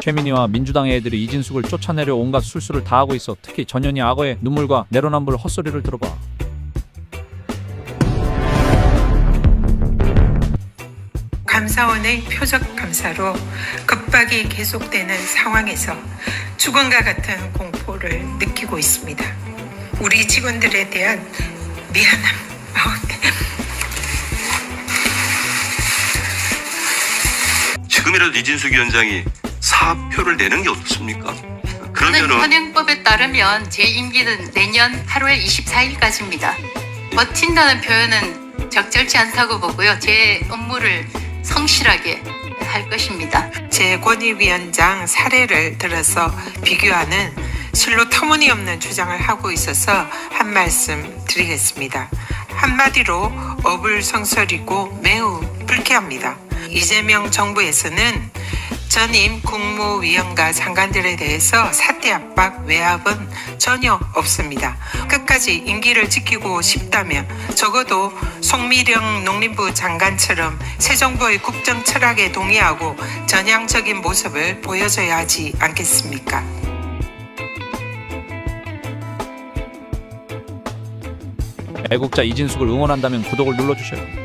최민희와 민주당 애들이 이진숙을 쫓아내려 온갖 술수를 다하고 있어 특히 전현희 악어의 눈물과 내로남불 헛소리를 들어봐. 감사원의 표적 감사로 급박이 계속되는 상황에서 죽음과 같은 공포를 느끼고 있습니다. 우리 직원들에 대한 미안함, 어, 지금이라도 이진숙 위원장이 사표를 내는 게 어떻습니까? 그러면은 현행법에 따르면 제 임기는 내년 8월 24일까지입니다. 버틴다는 표현은 적절치 않다고 보고요. 제 업무를 성실하게 할 것입니다. 제 권익위원장 사례를 들어서 비교하는 실로 터무니없는 주장을 하고 있어서 한 말씀 드리겠습니다. 한마디로 어불성설이고 매우 불쾌합니다. 이재명 정부에서는 전임 국무위원과 장관들에 대해서 사퇴 압박, 외압은 전혀 없습니다. 끝까지 임기를 지키고 싶다면 적어도 송미령 농림부 장관처럼 새 정부의 국정 철학에 동의하고 전향적인 모습을 보여줘야 하지 않겠습니까? 애국자 이진숙을 응원한다면 구독을 눌러주세요.